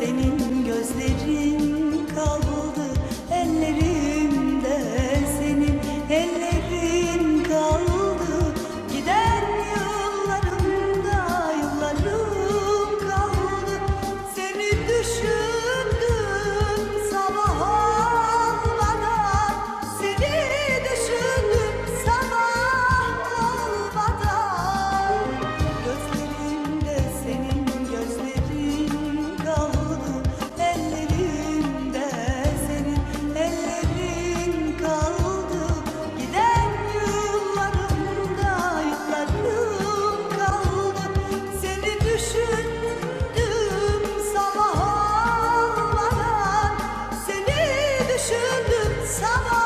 senin gözlerin. Sabah